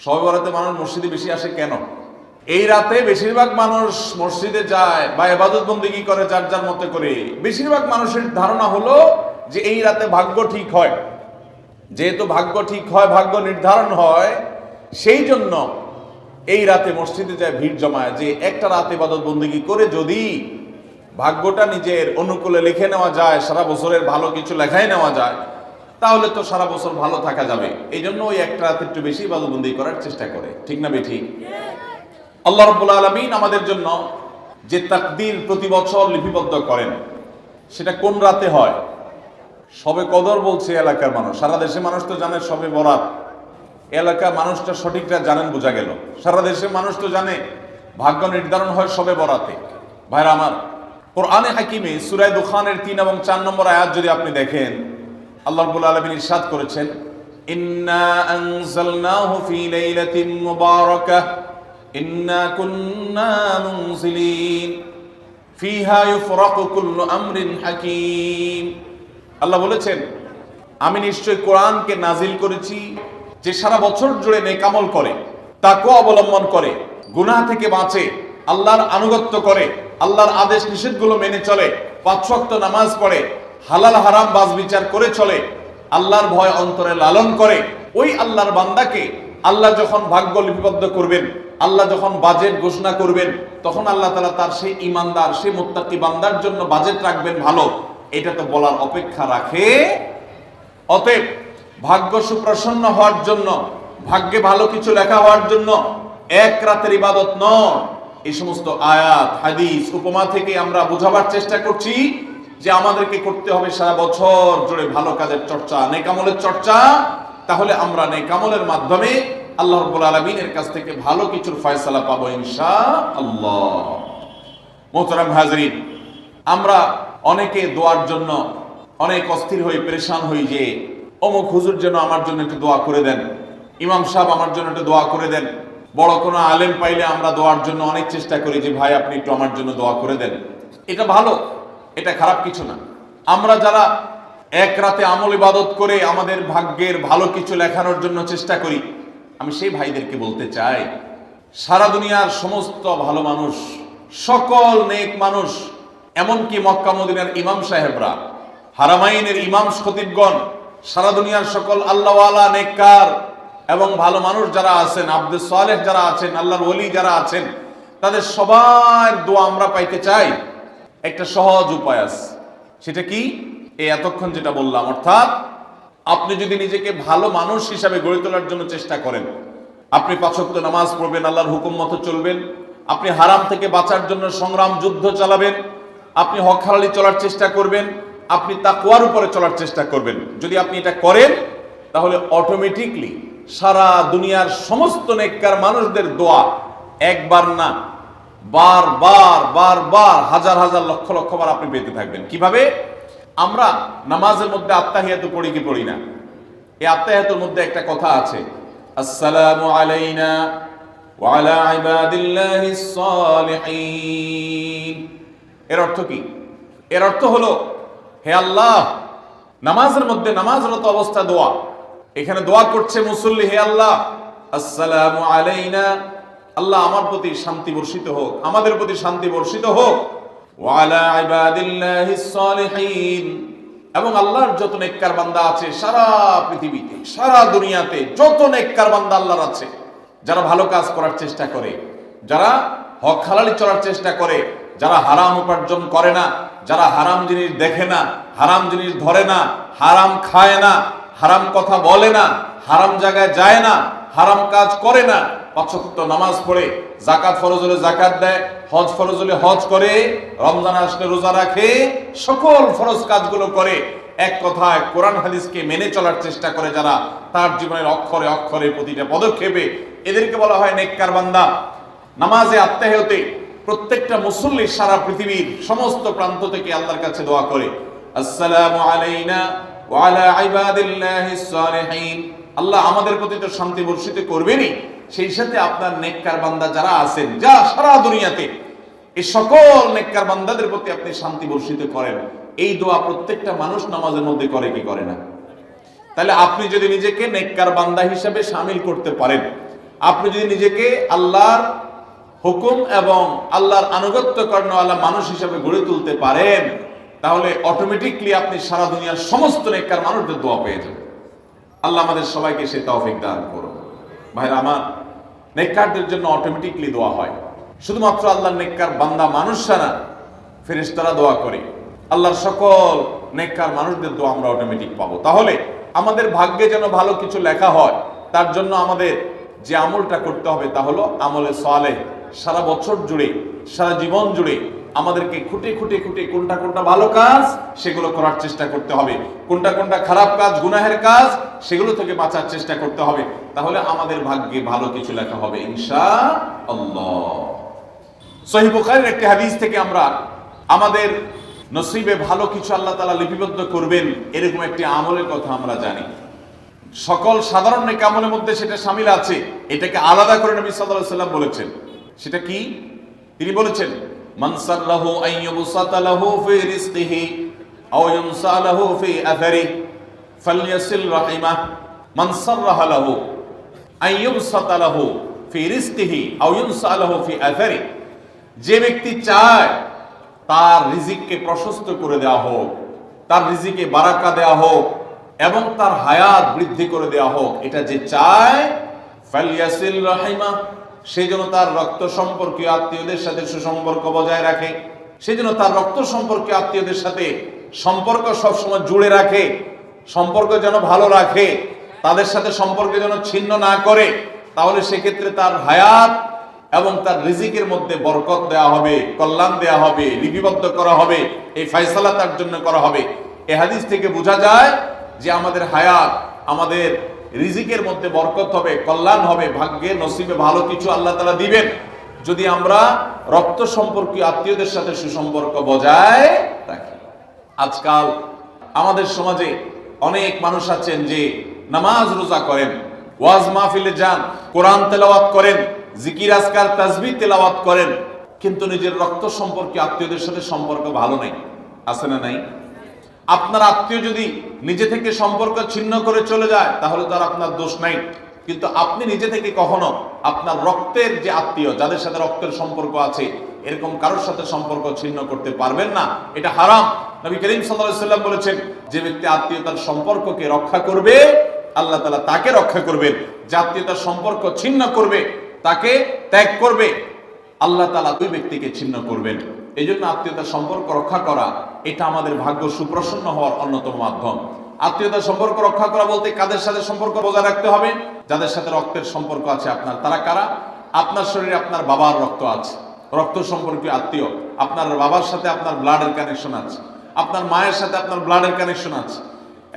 সবে বরাতে মানুষ মসজিদে বেশি আসে কেন? এই রাতে বেশিরভাগ মানুষ মসজিদে যায় বা এবাদত বন্দিগি করে যার যার মতে করে। বেশিরভাগ মানুষের ধারণা হলো যে এই রাতে ভাগ্য ঠিক হয়। যেহেতু ভাগ্য ঠিক হয়, ভাগ্য নির্ধারণ হয়, সেই জন্য এই রাতে মসজিদে যায় ভিড় জমায় যে একটা রাত ইবাদত বন্দিগি করে যদি ভাগ্যটা নিজের অনুকূলে লিখে নেওয়া যায়, সারা বছরের ভালো কিছু লেখাই নেওয়া যায়। তাহলে তো সারা বছর ভালো থাকা যাবে। এই জন্য ওই একটা রাত একটু বেশি ইবাদতবন্দি করার চেষ্টা করে। ঠিক না বেঠিক আল্লাহ রব্বুল আলমিন আমাদের জন্য যে তাকদির প্রতি বছর লিপিবদ্ধ করেন, সেটা কোন রাতে হয়? সবে কদর বলছে এলাকার মানুষ। সারা দেশে মানুষ তো জানে সবে বরাত। এলাকার মানুষটা সঠিকটা জানেন বোঝা গেল। সারা দেশে মানুষ তো জানে, ভাগ্য নির্ধারণ হয় সবে বরাতে। ভাইরা আমার, কোরআনে হাকিমে সুরাই দুখানের তিন এবং চার নম্বর আয়াত যদি আপনি দেখেন আল্লাহ রাব্বুল আলামিন ইরশাদ করেছেন, ইন্না আনজালনাহু ফি লাইলাতিন মুবারাকাহ ইন্না কুন্না মুনজিলিন, ফিহা ইউফরাকু কুল্লু আমরিন হাকিম। আল্লাহ বলেছেন, আমি নিশ্চয় কোরআনকে নাজিল করেছি, যে সারা বছর জুড়ে নেকামল করে, তাকে অবলম্বন করে, গুনাহ থেকে বাঁচে, আল্লাহর আনুগত্য করে, আল্লাহর আদেশ নিষেধগুলো মেনে চলে, পাঁচ নামাজ পড়ে হালাল হারাম বাজ বিচার করে চলে, আল্লাহর ভয় অন্তরে লালন করে, ওই আল্লাহর বান্দাকে আল্লাহ যখন ভাগ্য লিপিবদ্ধ করবেন, আল্লাহ যখন বাজেট ঘোষণা করবেন, তখন আল্লাহ তালা তার সেই ইমানদার সেই মোত্তাকি বান্দার জন্য বাজেট রাখবেন ভালো। এটা তো বলার অপেক্ষা রাখে। অতএব ভাগ্য সুপ্রসন্ন হওয়ার জন্য, ভাগ্যে ভালো কিছু লেখা হওয়ার জন্য এক রাতের ইবাদত নয়। এই সমস্ত আয়াত, হাদিস, উপমা থেকে আমরা বোঝাবার চেষ্টা করছি। যে আমাদেরকে করতে হবে সারা বছর জুড়ে ভালো কাজের চর্চা, নেকামলের চর্চা, তাহলে আমরা নেকামলের মাধ্যমে আল্লাহ রব্বুল আলমিনের কাছ থেকে ভালো কিছুর ফয়সালা পাবো ইনশা আল্লাহ মোহতারাম হাজরিন, আমরা অনেকে দোয়ার জন্য অনেক অস্থির হয়ে পরেশান হই যে, অমুক হুজুর যেন আমার জন্য একটু দোয়া করে দেন, ইমাম সাহেব আমার জন্য একটু দোয়া করে দেন, বড় কোনো আলেম পাইলে আমরা দোয়ার জন্য অনেক চেষ্টা করি যে, ভাই, আপনি একটু আমার জন্য দোয়া করে দেন। এটা ভালো। এটা খারাপ কিছু না। আমরা যারা এক রাতে আমল ইবাদত করে আমাদের ভাগ্যের ভালো কিছু লেখানোর জন্য চেষ্টা করি, আমি সেই ভাইদেরকে বলতে চাই, সারা দুনিয়ার সমস্ত ভালো মানুষ, সকল নেক মানুষ, এমনকি মক্কা মদিনার ইমাম সাহেবরা, হারামাইনের ইমাম খতিবগণ, সারা দুনিয়ার সকল আল্লাহওয়ালা, নেককার এবং ভালো মানুষ যারা আছেন আব্দুল সালেহ যারা আছেন, আল্লাহর ওলি যারা আছেন, তাদের সবার দোয়া আমরা পাইতে চাই। একটা সহজ উপায় আছে। সেটা কি? এই এতক্ষণ যেটা বললাম, অর্থাৎ আপনি যদি নিজেকে ভালো মানুষ হিসাবে গড়ে তোলার জন্য চেষ্টা করেন, আপনি পাঁচক্ত নামাজ পড়বেন, আল্লাহর হুকুম মতো চলবেন, আপনি হারাম থেকে বাঁচার জন্য সংগ্রাম, যুদ্ধ চালাবেন, আপনি হক চলার চেষ্টা করবেন, আপনি তাকুয়ার উপরে চলার চেষ্টা করবেন। যদি আপনি এটা করেন, তাহলে অটোমেটিকলি সারা দুনিয়ার সমস্ত নেককার মানুষদের দোয়া একবার না বারবার বার হাজার হাজার, লক্ষ লক্ষ বার আপনি পেতে থাকবেন। কীভাবে? আমরা নামাজের মধ্যে আত্মাহিয়াত পড়ি কি পড়ি না? এই আত্মাহিয়াতের মধ্যে একটা কথা আছে। আসসালামু আলাইনা ওয়ালা ইবাদিল্লাহিস সালিহিন এর অর্থ কি? এর অর্থ হলো, হে আল্লাহ, নামাজের মধ্যে নামাজরত অবস্থা দোয়া। এখানে দোয়া করছে মুসল্লি, হে আল্লাহ, আসসালামু আলাইনা আল্লাহ আমার প্রতি শান্তি বর্ষিত হোক, আমাদের প্রতি শান্তি বর্ষিত হোক। এবং আল্লাহর যত নেককার বান্দা আছে সারা পৃথিবীতে, সারা দুনিয়াতে যত নেককার বান্দা আল্লাহর আছে, যারা ভালো কাজ করার চেষ্টা করে, যারা হক হালালি চলার চেষ্টা করে, যারা হারাম উপার্জন করে না, যারা হারাম জিনিস দেখে না, হারাম জিনিস ধরে না, হারাম খায় না, হারাম কথা বলে না, হারাম জায়গায় যায় না হারাম কাজ করে না। পাঁচক্ত নামাজ পড়ে জাকাত ফরজ হলে জাকাত দেয়, হজ ফরজ হলে হজ করে, রমজান আসলে রোজা রাখে, সকল ফরজ কাজগুলো করে। এক কথায় কোরআন হাদিসকে মেনে চলার চেষ্টা করে যারা, তার জীবনের অক্ষরে অক্ষরে প্রতিটা পদক্ষেপে এদেরকে বলা হয় নেককার বান্দা। নামাজে আত্মাহতে প্রত্যেকটা মুসল্লি সারা পৃথিবীর সমস্ত প্রান্ত থেকে আল্লাহর কাছে দোয়া করে। আসসালামু আলাইনা ওয়া আলা ইবাদিল্লাহিস সালিহিন। আল্লাহ আমাদের প্রতি তো শান্তি বর্ষিত করবেনই। সেই সাথে আপনার নেককার বান্দা যারা আছেন যা সারা দুনিয়াতে এই সকল নেককার বান্দাদের প্রতি আপনি শান্তি বর্ষিত করেন। এই দোয়া প্রত্যেকটা মানুষ নামাজের মধ্যে করে, কি করে না? তাহলে আপনি যদি নিজেকে নেককার বান্দা হিসাবে সামিল করতে পারেন, আপনি যদি নিজেকে আল্লাহর হুকুম এবং আল্লাহর আনুগত্য কর্ণওয়ালা মানুষ হিসেবে গড়ে তুলতে পারেন, তাহলে অটোমেটিকলি আপনি সারা দুনিয়ার সমস্ত নেককার মানুষদের দোয়া পেয়ে যাবেন। আল্লাহ আমাদের সবাইকে সে তৌফিক দান করুন। ভাইরা আমার, নেককারদের জন্য অটোমেটিকলি দোয়া হয়। শুধুমাত্র আল্লাহর নেককার বান্দা মানুষরা না, ফেরেশতারা দোয়া করে। আল্লাহর সকল নেককার মানুষদের দোয়া আমরা অটোমেটিক পাবো। তাহলে আমাদের ভাগ্যে যেন ভালো কিছু লেখা হয়, তার জন্য আমাদের যে আমলটা করতে হবে তা হলো আমলে সালে সারা বছর জুড়ে, সারা জীবন জুড়ে আমাদেরকে খুঁটে খুঁটে খুঁটে কোনটা কোনটা ভালো কাজ, সেগুলো করার চেষ্টা করতে হবে। কোনটা কোনটা খারাপ কাজ, গুনাহের কাজ, সেগুলো থেকে বাঁচার চেষ্টা করতে হবে। তাহলে আমাদের ভাগ্যে ভালো কিছু লেখা হবে ইনশা আল্লাহ সহি একটি হাদিস থেকে আমরা আমাদের নসিবে ভালো কিছু আল্লাহ তালা লিপিবদ্ধ করবেন, এরকম একটি আমলের কথা আমরা জানি। সকল সাধারণ নেক আমলের মধ্যে সেটা শামিল আছে। এটাকে আলাদা করে নবী আলাইহি সাল্লাম বলেছেন। সেটা কি? তিনি বলেছেন মান সাল্লাহু আইয়ুবসাতা লাহু ফি রিজকিহি আও ইউনসা লাহু ফি আথারি ফালইয়াসিল রাহিমাহ মান সাররাহা লাহু আইয়ুবসাতা লাহু ফি রিজকিহি আও ইউনসা লাহু ফি আথারি যে ব্যক্তি চায় তার রিজিককে প্রশস্ত করে দেওয়া হোক, তার রিজিকে বারাকা দেওয়া হোক এবং তার হায়াত বৃদ্ধি করে দেওয়া হোক, এটা যে চায় ফালিয়াসিল রাহিমা সে যেন তার রক্ত সম্পর্কীয় আত্মীয়দের সাথে সুসম্পর্ক বজায় রাখে। সে যেন তার রক্ত সম্পর্কীয় আত্মীয়দের সাথে সম্পর্ক সবসময় জুড়ে রাখে, সম্পর্ক যেন ভালো রাখে, তাদের সাথে সম্পর্ক যেন ছিন্ন না করে, তাহলে সেক্ষেত্রে তার হায়াত এবং তার রিজিকের মধ্যে বরকত দেওয়া হবে, কল্যাণ দেওয়া হবে, লিপিবদ্ধ করা হবে, এই ফয়সালা তার জন্য করা হবে। এ হাদিস থেকে বোঝা যায় যে আমাদের হায়াত, আমাদের রিজিকের মধ্যে বরকত হবে, কল্যাণ হবে, ভাগ্যে নসিবে ভালো কিছু আল্লাহ তালা দিবেন। যদি আমরা রক্ত সম্পর্কীয় আত্মীয়দের সাথে সুসম্পর্ক বজায় রাখি। আজকাল আমাদের সমাজে অনেক মানুষ আছেন যে নামাজ রোজা করেন, ওয়াজ মাহফিলে যান, কোরআন তেলাওয়াত করেন, জিকির, আজকার তাজবি তেলাওয়াত করেন, কিন্তু নিজের রক্ত সম্পর্কে আত্মীয়দের সাথে সম্পর্ক ভালো নেই। আছে না নাই? আপনার আত্মীয় যদি নিজে থেকে সম্পর্ক ছিন্ন করে চলে যায়, তাহলে তার আপনার দোষ নাই। কিন্তু আপনি নিজে থেকে কখনো আপনার রক্তের যে আত্মীয়, যাদের সাথে রক্তের সম্পর্ক আছে, এরকম কারোর সাথে সম্পর্ক ছিন্ন করতে পারবেন না। এটা হারাম। নবী করিম সাল্লাম বলেছেন, যে ব্যক্তি আত্মীয়তার সম্পর্ককে রক্ষা করবে, আল্লাহ তালা তাকে রক্ষা করবেন। যে সম্পর্ক ছিন্ন করবে, তাকে ত্যাগ করবে, আল্লাহ তালা দুই ব্যক্তিকে ছিন্ন করবেন। এই জন্য আত্মীয়তার সম্পর্ক রক্ষা করা, এটা আমাদের ভাগ্য সুপ্রসন্ন হওয়ার অন্যতম মাধ্যম। আত্মীয়তার সম্পর্ক রক্ষা করা বলতে কাদের সাথে সম্পর্ক বজায় রাখতে হবে? যাদের সাথে রক্তের সম্পর্ক আছে আপনার। তারা কারা? আপনার শরীরে আপনার বাবার রক্ত আছে। রক্ত সম্পর্কীয় আত্মীয়। আপনার বাবার সাথে আপনার ব্লাডের কানেকশন আছে। আপনার মায়ের সাথে আপনার ব্লাডের কানেকশন আছে।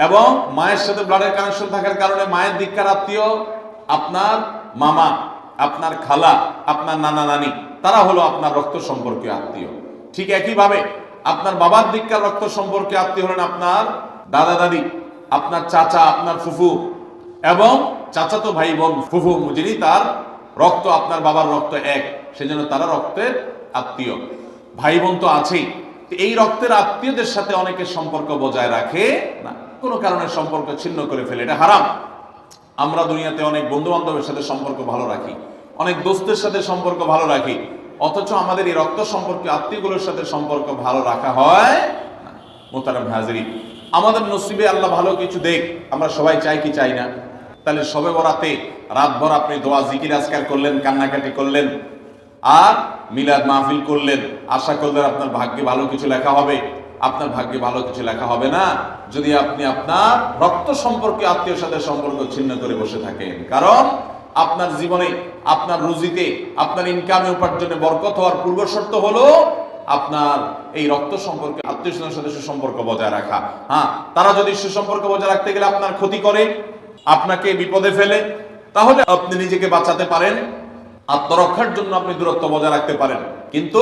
এবং মায়ের সাথে ব্লাডের কানেকশন থাকার কারণে মায়ের দিককার আত্মীয়? আপনার মামা, আপনার খালা, আপনার নানা নানি। তারা হলো আপনার রক্ত সম্পর্কীয় আত্মীয়। ঠিক একইভাবে আপনার বাবার দিককার রক্ত সম্পর্কে আত্মীয় হলেন আপনার দাদা দাদি, আপনার চাচা, আপনার ফুফু এবং চাচাতো ভাই বোন ফুফু যিনি তার রক্ত, আপনার বাবার রক্ত এক, সেজন্য তারা রক্তের আত্মীয়। ভাই বোন তো আছেই। এই রক্তের আত্মীয়দের সাথে অনেকের সম্পর্ক বজায় রাখে না। কোনো কারণে সম্পর্ক ছিন্ন করে ফেলে। এটা হারাম। আমরা দুনিয়াতে অনেক বন্ধু বান্ধবের সাথে সম্পর্ক ভালো রাখি। অনেক দোস্তের সাথে সম্পর্ক ভালো রাখি। অথচ আমাদের এই রক্ত সম্পর্কে আত্মীয়গুলোর সাথে সম্পর্ক ভালো রাখা হয়। মোতারাম হাজিরি, আমাদের নসিবে আল্লাহ ভালো কিছু দেখ, আমরা সবাই চাই কি চাই না। তাহলে সবে বরাতে রাতভর আপনি দোয়া, জিকির, আজকার করলেন, কান্নাকাটি করলেন, আর মিলাদ মাহফিল করলেন, আশা করলেন আপনার ভাগ্যে ভালো কিছু লেখা হবে। আপনার ভাগ্যে ভালো কিছু লেখা হবে না, যদি আপনি আপনার রক্ত সম্পর্কে আত্মীয় সাথে সম্পর্ক ছিন্ন করে বসে থাকেন। কারণ আপনার জীবনে, আপনার রুজিতে, আপনার ইনকামে উপার্জনে বরকত হওয়ার পূর্ব শর্ত হলো আপনার এই রক্ত সম্পর্কে, আত্মীয় সাথে সুসম্পর্ক বজায় রাখা। হ্যাঁ তারা যদি সুসম্পর্ক বজায় রাখতে গেলে আপনার ক্ষতি করে, আপনাকে বিপদে ফেলে, তাহলে আপনি নিজেকে বাঁচাতে পারেন, আত্মরক্ষার জন্য আপনি দূরত্ব বজায় রাখতে পারেন। কিন্তু